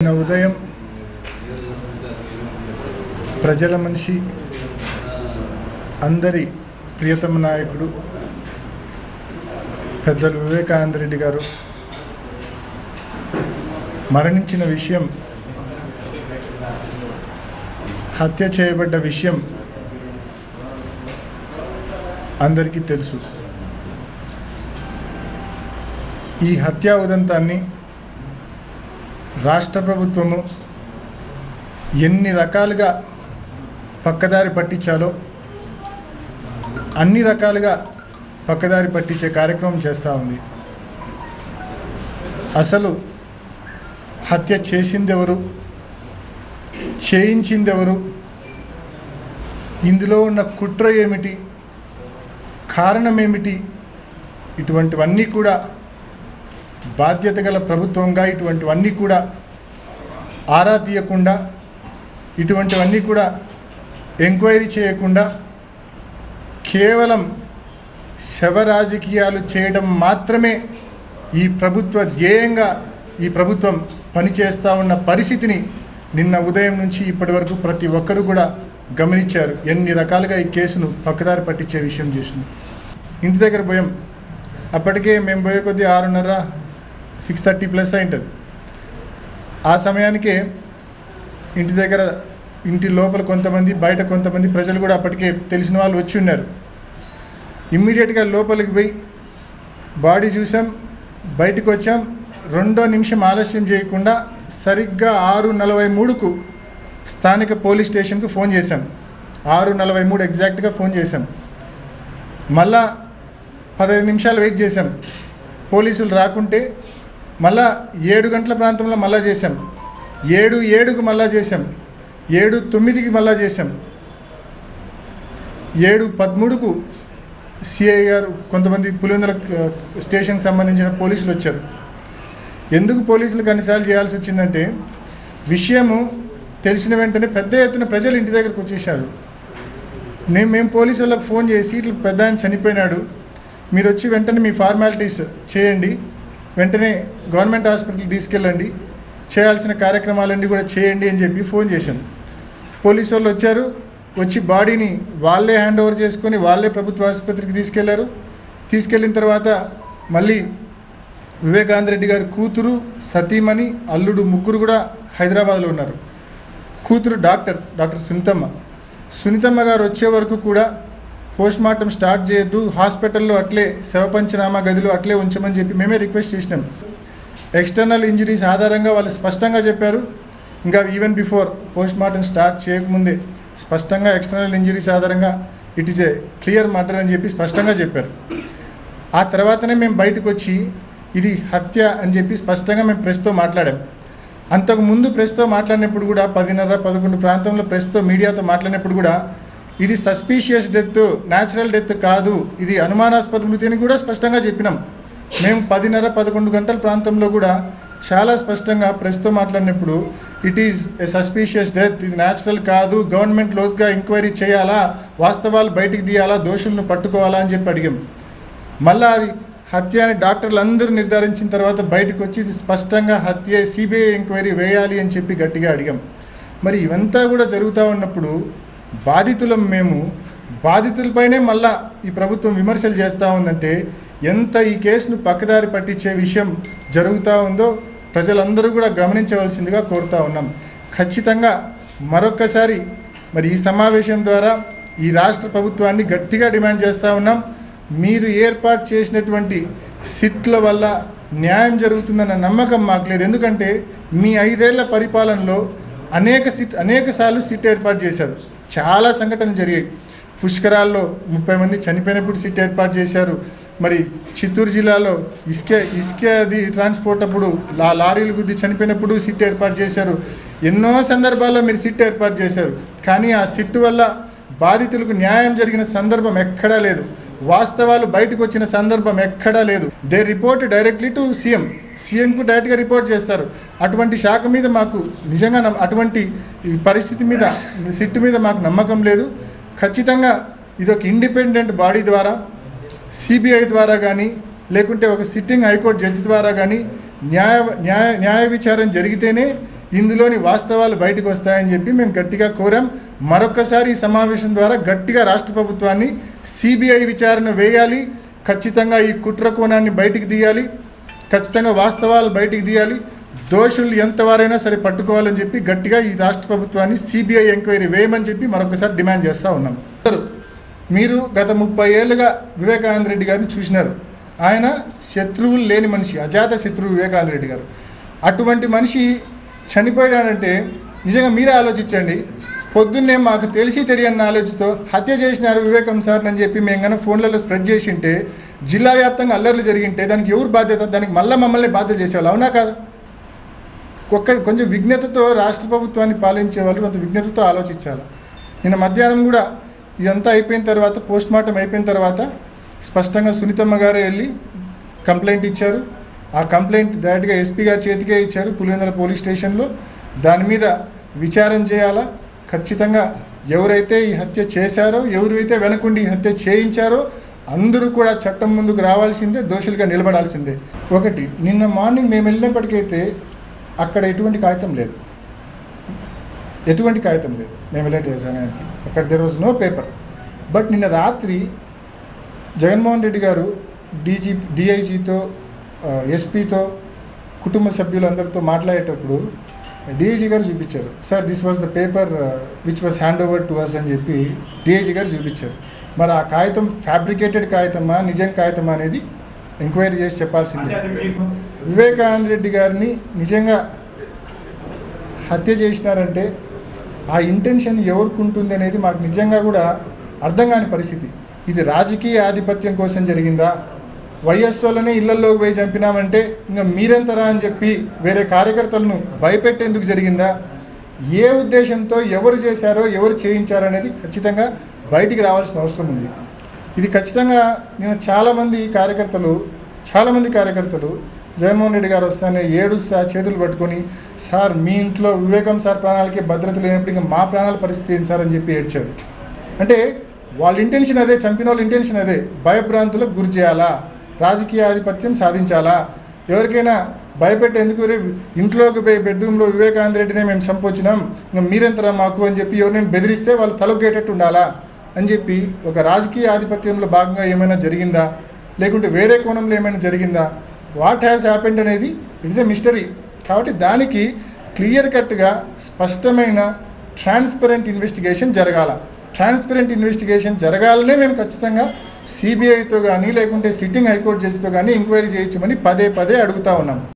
నిన్న ఉదయం ప్రజల మనిషి అందరి ప్రియతమ నాయకుడు పెద్దలు వివేకానంద రెడ్డి గారు మరణించిన విషయం హత్య చేయబడ్డ విషయం అందరికీ తెలుసు. ఈ హత్యా ఉదంతాన్ని రాష్ట్ర ప్రభుత్వము ఎన్ని రకాలుగా పక్కదారి పట్టించాలో అన్ని రకాలుగా పక్కదారి పట్టించే కార్యక్రమం చేస్తూ ఉంది. అసలు హత్య చేసిందెవరు? చేయించిందెవరు? ఇందులో ఉన్న కుట్ర ఏమిటి? కారణం ఏమిటి? ఇటువంటివన్నీ కూడా బాధ్యత గల ప్రభుత్వంగా ఇటువంటివన్నీ కూడా ఆరా తీయకుండా ఇటువంటివన్నీ కూడా ఎంక్వైరీ చేయకుండా కేవలం శవ రాజకీయాలు చేయడం మాత్రమే ఈ ప్రభుత్వ ధ్యేయంగా ఈ ప్రభుత్వం పనిచేస్తూ ఉన్న పరిస్థితిని నిన్న ఉదయం నుంచి ఇప్పటి వరకు ప్రతి ఒక్కరూ కూడా గమనించారు. ఎన్ని రకాలుగా ఈ కేసును పక్కదారి పట్టించే విషయం చేసింది. ఇంటి దగ్గర భయం అప్పటికే మేము పోయే కొద్దీ ఆరున్నర సిక్స్ థర్టీ ప్లస్ అయి ఉంటుంది ఆ సమయానికే ఇంటి దగ్గర ఇంటి లోపల కొంతమంది బయట కొంతమంది ప్రజలు కూడా అప్పటికే తెలిసిన వాళ్ళు వచ్చి ఉన్నారు. ఇమ్మీడియట్గా లోపలికి పోయి బాడీ చూసాం బయటకు వచ్చాం. రెండో నిమిషం ఆలస్యం చేయకుండా సరిగ్గా ఆరు నలభై మూడుకు స్థానిక పోలీస్ స్టేషన్కు ఫోన్ చేశాం. ఆరు నలభై మూడు ఎగ్జాక్ట్గా ఫోన్ చేశాం. మళ్ళా పదహైదు నిమిషాలు వెయిట్ చేశాం. పోలీసులు రాకుంటే మళ్ళా ఏడు గంటల ప్రాంతంలో మళ్ళా చేశాం. ఏడు ఏడుకు మళ్ళా చేసాం ఏడు తొమ్మిదికి మళ్ళా చేసాం ఏడు పదమూడుకు సిఐ గారు కొంతమంది పులివెందుల స్టేషన్కి సంబంధించిన పోలీసులు వచ్చారు. ఎందుకు పోలీసులు అన్నిసార్లు చేయాల్సి వచ్చిందంటే విషయము తెలిసిన వెంటనే పెద్ద ఎత్తున ప్రజలు ఇంటి దగ్గరకు వచ్చేసారు నేను మేము పోలీసు వాళ్ళకి ఫోన్ చేసి ఇట్లా పెద్ద ఆయన చనిపోయినాడు. మీరు వచ్చి వెంటనే మీ ఫార్మాలిటీస్ చేయండి. వెంటనే గవర్నమెంట్ హాస్పిటల్కి తీసుకెళ్ళండి. చేయాల్సిన కార్యక్రమాలన్నీ కూడా చేయండి అని చెప్పి ఫోన్ చేశాను. పోలీసు వాళ్ళు వచ్చారు. వచ్చి బాడీని వాళ్ళే హ్యాండ్ ఓవర్ చేసుకొని వాళ్ళే ప్రభుత్వ ఆసుపత్రికి తీసుకెళ్ళారు. తీసుకెళ్ళిన తర్వాత మళ్ళీ వివేకానంద రెడ్డి గారి కూతురు సతీమణి అల్లుడు ముగ్గురు కూడా హైదరాబాద్లో ఉన్నారు. కూతురు డాక్టర్ డాక్టర్ సునీతమ్మ. సునీతమ్మ గారు వచ్చే వరకు కూడా పోస్ట్ మార్టం స్టార్ట్ చేయొద్దు. హాస్పిటల్లో అట్లే శవ పంచనామా గదిలో అట్లే ఉంచమని చెప్పి మేమే రిక్వెస్ట్ చేసినాం. ఎక్స్టర్నల్ ఇంజరీస్ ఆధారంగా వాళ్ళు స్పష్టంగా చెప్పారు. ఇంకా even before post mortem start చేయకముందే స్పష్టంగా ఎక్స్టర్నల్ ఇంజరీస్ ఆధారంగా it is a clear murder అని చెప్పి స్పష్టంగా చెప్పారు. ఆ తర్వాతనే మేము బయటకు వచ్చి ఇది హత్య అని చెప్పి స్పష్టంగా మేము ప్రెస్తో మాట్లాడాం. అంతకు ముందు ప్రెస్తో మాట్లాడినప్పుడు కూడా పదిన్నర పదకొండు ప్రాంతంలో ప్రెస్తో మీడియాతో మాట్లాడినప్పుడు కూడా ఇది సస్పీషియస్ డెత్ న్యాచురల్ డెత్ కాదు. ఇది అనుమానాస్పద మృతి అని కూడా స్పష్టంగా చెప్పినాం. మేము పదిన్నర పదకొండు గంటల ప్రాంతంలో కూడా చాలా స్పష్టంగా ప్రెస్తో మాట్లాడినప్పుడు it is a suspicious death ఇది న్యాచురల్ కాదు. గవర్నమెంట్ లోతుగా ఎంక్వైరీ చేయాలా? వాస్తవాలు బయటికి తీయాలా? దోషులను పట్టుకోవాలా? అని చెప్పి అడిగాం. మళ్ళా అది హత్య అని డాక్టర్లు అందరూ నిర్ధారించిన తర్వాత బయటకు వచ్చి ఇది స్పష్టంగా హత్య సిబిఐ ఎంక్వైరీ వేయాలి అని చెప్పి గట్టిగా అడిగాం. మరి ఇవంతా కూడా జరుగుతూ ఉన్నప్పుడు బాధితులం మేము. బాధితులపైనే మళ్ళా ఈ ప్రభుత్వం విమర్శలు చేస్తూ ఉందంటే ఎంత ఈ కేసును పక్కదారి పట్టించే విషయం జరుగుతూ ఉందో ప్రజలందరూ కూడా గమనించవలసిందిగా కోరుతా ఉన్నాం. ఖచ్చితంగా మరొక్కసారి మరి ఈ సమావేశం ద్వారా ఈ రాష్ట్ర ప్రభుత్వాన్ని గట్టిగా డిమాండ్ చేస్తూ ఉన్నాం. మీరు ఏర్పాటు చేసినటువంటి సిట్ల వల్ల న్యాయం జరుగుతుందన్న నమ్మకం మాకు లేదు. ఎందుకంటే మీ ఐదేళ్ళ పరిపాలనలో అనేక సిట్ అనేక సార్లు సిట్ ఏర్పాటు చేశారు. చాలా సంఘటనలు జరిగాయి. పుష్కరాల్లో ముప్పై మంది చనిపోయినప్పుడు సిట్ ఏర్పాటు చేశారు. మరి చిత్తూరు జిల్లాలో ఇసుక అది ట్రాన్స్పోర్ట్ అప్పుడు లా లారీలు గుద్ది చనిపోయినప్పుడు సిట్ ఏర్పాటు చేశారు. ఎన్నో సందర్భాల్లో మీరు సిట్ ఏర్పాటు చేశారు. కానీ ఆ సిట్ వల్ల బాధితులకు న్యాయం జరిగిన సందర్భం ఎక్కడా లేదు. వాస్తవాలు బయటకు వచ్చిన సందర్భం ఎక్కడా లేదు. They report directly to CM సీఎంకు డైరెక్ట్గా రిపోర్ట్ చేస్తారు. అటువంటి శాఖ మీద మాకు నిజంగా అటువంటి పరిస్థితి మీద సిట్ మీద మాకు నమ్మకం లేదు. ఖచ్చితంగా ఇది ఒక ఇండిపెండెంట్ బాడీ ద్వారా సిబిఐ ద్వారా కానీ లేకుంటే ఒక సిట్టింగ్ హైకోర్టు జడ్జి ద్వారా కానీ న్యాయ న్యాయ న్యాయ విచారణ జరిగితేనే ఇందులోని వాస్తవాలు బయటకు వస్తాయని చెప్పి మేము గట్టిగా కోరాం. మరొకసారి ఈ సమావేశం ద్వారా గట్టిగా రాష్ట్ర ప్రభుత్వాన్ని సిబిఐ విచారణ వేయాలి. ఖచ్చితంగా ఈ కుట్ర కోణాన్ని బయటికి తీయాలి. ఖచ్చితంగా వాస్తవాలు బయటికి తీయాలి. దోషులు ఎంతవారైనా సరే పట్టుకోవాలని చెప్పి గట్టిగా ఈ రాష్ట్ర ప్రభుత్వాన్ని సిబిఐ ఎంక్వైరీ వేయమని చెప్పి మరొకసారి డిమాండ్ చేస్తూ ఉన్నాం. మీరు గత ముప్పై ఏళ్ళుగా వివేకానంద రెడ్డి గారిని చూసినారు. ఆయన శత్రువులు లేని మనిషి అజాత శత్రువు వివేకానంద రెడ్డి గారు. అటువంటి మనిషి చనిపోయాడంటే నిజంగా మీరే ఆలోచించండి. పొద్దున్నే మాకు తెలిసి తెలియని నాలెడ్జ్తో హత్య చేసినారు వివేకం సార్ అని చెప్పి మేము కన్నా ఫోన్లలో స్ప్రెడ్ చేసి ఉంటే జిల్లా వ్యాప్తంగా అల్లర్లు జరిగింటే దానికి ఎవరు బాధ్యత? దానికి మళ్ళీ మమ్మల్ని బాధ్యత చేసేవాళ్ళు. అవునా కాదా? ఒక్క కొంచెం విఘ్నతతో రాష్ట్ర ప్రభుత్వాన్ని పాలించే వాళ్ళు కొంత విఘ్నతతో ఆలోచించాలి. నిన్న మధ్యాహ్నం కూడా ఇదంతా అయిపోయిన తర్వాత పోస్ట్ మార్టం అయిపోయిన తర్వాత స్పష్టంగా సునీతమ్మ గారే వెళ్ళి కంప్లైంట్ ఇచ్చారు. ఆ కంప్లైంట్ డైరెక్ట్గా ఎస్పీ గారి చేతికే ఇచ్చారు. పులివెందుల పోలీస్ స్టేషన్లో దాని మీద విచారం చేయాలా? ఖచ్చితంగా ఎవరైతే ఈ హత్య చేశారో ఎవరైతే వెనకుండి ఈ హత్య చేయించారో అందరూ కూడా చట్టం ముందుకు రావాల్సిందే దోషులుగా నిలబడాల్సిందే. ఒకటి నిన్న మార్నింగ్ మేము వెళ్ళినప్పటికైతే అక్కడ ఎటువంటి కాగితం లేదు. ఎటువంటి కాగితం లేదు. మేము వెళ్ళే సమయానికి అక్కడ there was no paper but నిన్న రాత్రి జగన్మోహన్ రెడ్డి గారు డీజీ డిఐజీతో ఎస్పీతో కుటుంబ సభ్యులందరితో మాట్లాడేటప్పుడు డిఐజీ గారు చూపించారు. Sir this was the paper which was hand over to us అని చెప్పి డిఐజీ గారు చూపించారు. మరి ఆ కాగితం ఫ్యాబ్రికేటెడ్ కాగితమా నిజం కాగితమా అనేది ఎంక్వైరీ చేసి చెప్పాల్సిందే. వివేకానంద రెడ్డి గారిని నిజంగా హత్య చేసినారంటే ఆ ఇంటెన్షన్ ఎవరికి ఉంటుంది అనేది మాకు నిజంగా కూడా అర్థం కాని పరిస్థితి. ఇది రాజకీయ ఆధిపత్యం కోసం జరిగిందా? వైఎస్ వాళ్ళనే ఇళ్ళలోకి పోయి చంపినామంటే ఇంకా మీరెంతరా అని చెప్పి వేరే కార్యకర్తలను భయపెట్టేందుకు జరిగిందా? ఏ ఉద్దేశంతో ఎవరు చేశారో ఎవరు చేయించారో అనేది ఖచ్చితంగా బయటికి రావాల్సిన అవసరం ఉంది. ఇది ఖచ్చితంగా నేను చాలామంది కార్యకర్తలు చాలామంది కార్యకర్తలు జగన్మోహన్ రెడ్డి గారు వస్తానే ఏడు సార్ చేతులు పట్టుకొని సార్ మీ ఇంట్లో వివేకం సార్ ప్రాణాలకి భద్రత లేనప్పుడు ఇంకా మా ప్రాణాల పరిస్థితి ఏంటి సార్? అని చెప్పి ఏడ్చారు. అంటే వాళ్ళ ఇంటెన్షన్ అదే చంపిన వాళ్ళ ఇంటెన్షన్ అదే. భయభ్రాంతులకు గురి చేయాలా? రాజకీయ ఆధిపత్యం సాధించాలా? ఎవరికైనా భయపెట్టేందుకు రే ఇంట్లోకి పోయి బెడ్రూమ్లో వివేకానంద రెడ్డినే మేము చంపొచ్చినాం. ఇంకా మీరెంతరా మాకు అని చెప్పి ఎవరిని బెదిరిస్తే వాళ్ళు తలొగ్గేటట్టు ఉండాలా? అని చెప్పి ఒక రాజకీయ ఆధిపత్యంలో భాగంగా ఏమైనా జరిగిందా? లేకుంటే వేరే కోణంలో ఏమైనా జరిగిందా? వాట్ హ్యాస్ హ్యాపెండ్ అనేది ఇట్స్ ఎ మిస్టరీ కాబట్టి దానికి క్లియర్ కట్గా స్పష్టమైన ట్రాన్స్పరెంట్ ఇన్వెస్టిగేషన్ జరగాల. ట్రాన్స్పరెంట్ ఇన్వెస్టిగేషన్ జరగాలనే మేము ఖచ్చితంగా సిబిఐతో కానీ లేకుంటే సిట్టింగ్ హైకోర్టు జడ్జితో కానీ ఎంక్వైరీ చేయించమని పదే పదే అడుగుతా ఉన్నాం.